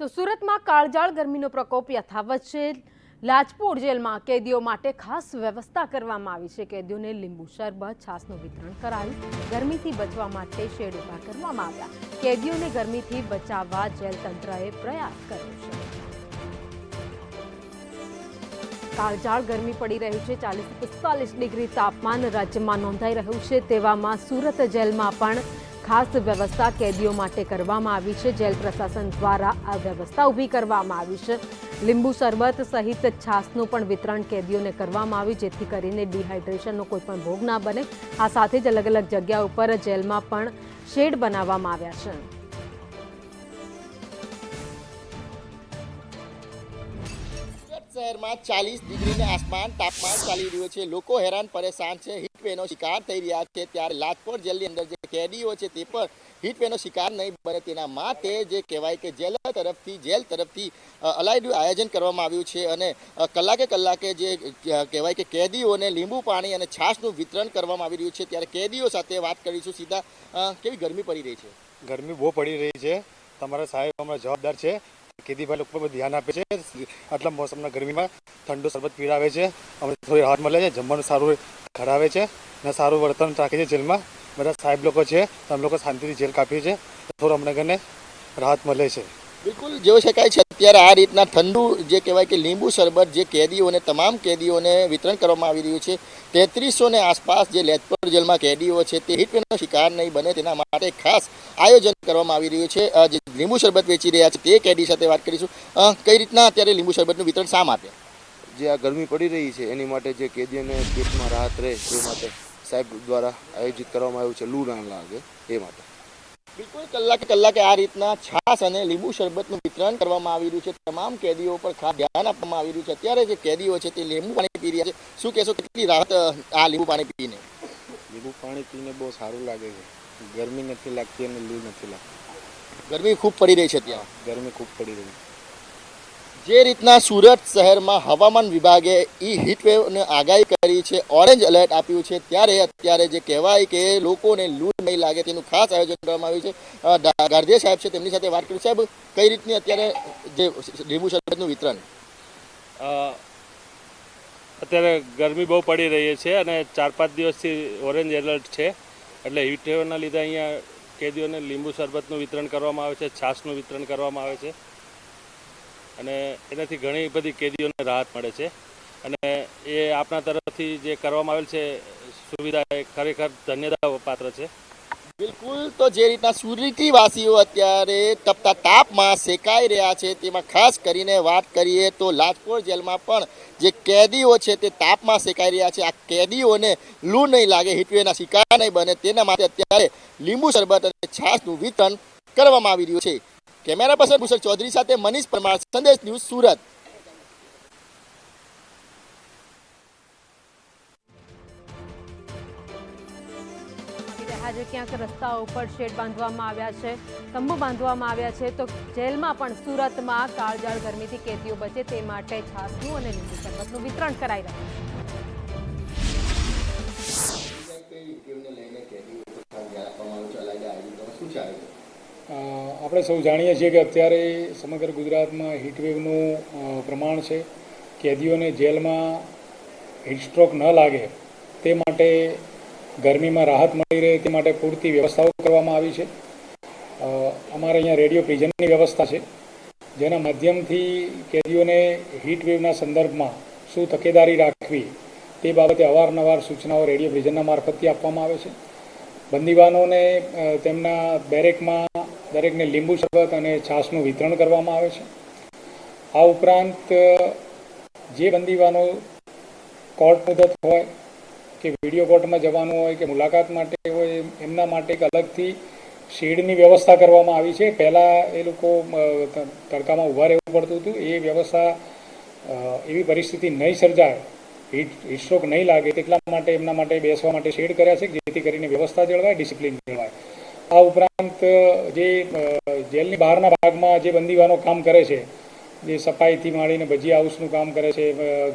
તો સુરતમાં કાળજાળ ગરમીનો પ્રકોપ યથાવત છે. લાજપોર જેલમાં કેદીઓ માટે ખાસ વ્યવસ્થા કરવામાં આવી છે. કેદીઓને લીંબુ શરબત છાસનું વિતરણ કરાયું. ગરમીથી બચવા માટે શેડ ઊભા કરવામાં આવ્યા. કેદીઓને ગરમીથી બચાવવા જેલ તંત્રએ પ્રયાસ કર્યો છે. કાળજાળ ગરમી પડી રહી છે. ચાલીસ પિસ્તાલીસ ડિગ્રી તાપમાન રાજ્યમાં નોંધાઈ રહ્યું છે. તેવામાં સુરત જેલમાં પણ ખાસ વ્યવસ્થા કેદીઓ માટે કરવામાં આવી છે. જેલ પ્રશાસન દ્વારા આ વ્યવસ્થા ઊભી કરવામાં આવી છે. લીંબુ શરબત સહિત છાસનું પણ વિતરણ કેદીઓને કરવામાં આવ્યું, જેથી કરીને ડિહાઇડ્રેશનનો કોઈ પણ ભોગ ના બને. આ સાથે જ અલગ અલગ જગ્યા ઉપર જેલમાં પણ શેડ બનાવવામાં આવ્યા છે. શહેરમાં ચાલીસ ડિગ્રીને આસમાન તાપમાન ચાલી રહ્યું છે. લોકો હેરાન, પરેશાન છે. હીટવેનો શિકાર થઈ રહ્યા છે ત્યારે લાજપોર જેલની અંદર જે કેદીઓ છે તે પણ હીટવેનો શિકાર નહીં બને તેના માટે જે કહેવાય કે જેલ તરફથી જેલ તરફથી અલાયદું આયોજન કરવામાં આવ્યું છે અને કલાકે કલાકે જે કહેવાય કે કેદીઓને લીંબુ પાણી અને છાશનું વિતરણ કરવામાં આવી રહ્યું છે. ત્યારે કેદીઓ સાથે વાત કરીશું. સીધા કેવી ગરમી પડી રહી છે? ગરમી બહુ પડી રહી છે. તમારા સાહેબ અમારા જવાબદાર છે. કેદીભાઈ લોકો પર ધ્યાન આપે છે. આટલા મોસમના ગરમીમાં ઠંડુ શરબત પીવડાવે છે. અમને થોડી રાહત મળે છે. જમવાનું સારું ખરાવે છે અને સારું વર્તન રાખે છે જેલમાં. બધા સાહેબ લોકો છે. તો અમે લોકો શાંતિથી જેલ કાપીએ છીએ. થોડું અમને કને રાહત મળે છે. બિલકુલ. જોઈ શકાય છે અત્યારે આ રીતના ઠંડુ જે કહેવાય કે લીંબુ શરબત જે કેદીઓને, તમામ કેદીઓને વિતરણ કરવામાં આવી રહ્યું છે. તેત્રીસોને આસપાસ જે લેજપોર જેલમાં કેદીઓ છે તે હીટવેવનો શિકાર નહીં બને તેના માટે ખાસ આયોજન કરવામાં આવી રહ્યું છે. જે લીંબુ શરબત વેચી રહ્યા છે તે કેદી સાથે વાત કરીશું. કઈ રીતના અત્યારે લીંબુ શરબતનું વિતરણ શા માટે? જે આ ગરમી પડી રહી છે એની માટે જે કેદીઓને પેટમાં રાહત રહે એ માટે સાહેબ દ્વારા આયોજિત કરવામાં આવ્યું છે. લૂ ના લાગે એ માટે. બિલકુલ કલાકે કલાકે આ રીતના છાશ અને લીંબુ શરબતનું વિતરણ કરવામાં આવી રહ્યું છે. તમામ કેદીઓ પર ખાસ ધ્યાન આપવામાં આવી રહ્યું છે. અત્યારે જે કેદીઓ છે તે લીંબુ પાણી પી રહ્યા છે. શું કહેશો કેટલી રાહત આ લીંબુ પાણી પીને? લીંબુ પાણી પીને બહુ સારું લાગે છે. ગરમી નથી લાગતી અને લૂ નથી લાગતી. ગરમી ખૂબ પડી રહી છે ત્યાં ગરમી ખૂબ પડી રહી જે રીતના સુરત શહેરમાં હવામાન વિભાગે ઈ હીટવેવને આગાહી કરી છે ઓરેન્જ એલર્ટ આપ્યું છે ત્યારે અત્યારે જે કહેવાય કે લોકોને લૂ નહીં લાગે તેનું ખાસ આયોજન કરવામાં આવ્યું છે. અ, ગાર્ધે સાહેબ છે તેમની સાથે વાત કરી. સાહેબ કઈ રીતની અત્યારે જે લીંબુ શરબતનું વિતરણ? અત્યારે ગરમી બહુ પડી રહી છે અને ચાર પાંચ દિવસથી ઓરેન્જ એલર્ટ છે. એટલે હીટવેવના લીધે અહીંયા કેદીઓને લીંબુ શરબતનું વિતરણ કરવામાં આવે છે છાશનું વિતરણ કરવામાં આવે છે. અને એનાથી ઘણી બધી કેદીઓને રાહત મળે છે. અને એ આપણા તરફથી જે કરવામાં આવેલ છે, સુવિધા એ ખરેખર ધન્યતા પાત્ર છે. બિલકુલ, તો જે રીતના સુરતી વાસીઓ અત્યારે તપતા તાપમાં શેકાઈ રહ્યા છે, તેમાં ખાસ કરીને વાત કરીએ તો લાજપોર જેલમાં પણ જે કેદીઓ છે, તે તાપમાં શેકાઈ રહ્યા છે. આ કેદીઓને લૂ નહીં લાગે હીટવેના શિકાર નહીં બને. તેના માટે અત્યારે લીંબુ શરબત અને છાશનું વિતરણ કરવામાં આવી રહ્યું છે. કેમેરા પર્સન ભૂષણ ચૌધરી સાથે મનીષ પરમાર સંદેશ ન્યૂઝ સુરત. આજે ક્યાંક રસ્તાઓ ઉપર શેડ બાંધવામાં આવ્યા છે તંબુ બાંધવામાં આવ્યા છે તો જેલમાં પણ સુરતમાં કાળજાળ ગરમીથી કેદીઓ બચે તે માટે છાસનું અને લીંબુ શરબતનું વિતરણ કરાઈ રહ્યું છે? આપણે સૌ જાણીએ છીએ કે અત્યારે સમગ્ર ગુજરાતમાં હીટવેવનું પ્રમાણ છે. કેદીઓને જેલમાં હીટસ્ટ્રોક ન લાગે તે માટે ગરમીમાં રાહત મળી રહે તે માટે પૂરતી વ્યવસ્થાઓ કરવામાં આવી છે. અમારે અહીંયા રેડિયો પ્રિઝનની વ્યવસ્થા છે, જેના માધ્યમથી કેદીઓને હીટવેવના સંદર્ભમાં શું તકેદારી રાખવી તે બાબતે અવારનવાર સૂચનાઓ રેડિયો પ્રિઝનના મારફતથી આપવામાં આવે છે. બંદીવાનોને તેમના બેરેકમાં દરેકને લીંબુ શરબત અને છાશનું વિતરણ કરવામાં આવે છે. આ ઉપરાંત, જે બંદીવાનો કોર્ટ મુદત હોય કે વીડિયો કોર્ટમાં જવાનું હોય કે મુલાકાત માટે હોય, એમના માટે એક અલગથી શેડની વ્યવસ્થા કરવામાં આવી છે. પહેલાં એ લોકો તડકામાં ઊભા રહેવું પડતું હતું. એ વ્યવસ્થા એવી પરિસ્થિતિ નહીં સર્જાય, હીટ હીટસ્ટ્રોક નહીં લાગે, તેટલા માટે એમના માટે બેસવા માટે શેડ કર્યા છે, જેથી કરીને વ્યવસ્થા જળવાય, ડિસિપ્લિન જળવાય. આ ઉપરાંત, જે જેલની બહારના ભાગમાં જે બંદીવાનો કામ કરે છે, જે સફાઈથી માંડીને ભજી હાઉસનું કામ કરે છે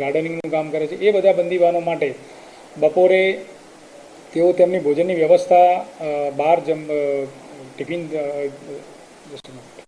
ગાર્ડનિંગનું કામ કરે છે, એ બધા બંદીવાનો માટે બપોરે તેઓ તેમની ભોજનની વ્યવસ્થા બહાર જમ ટિફિન minute.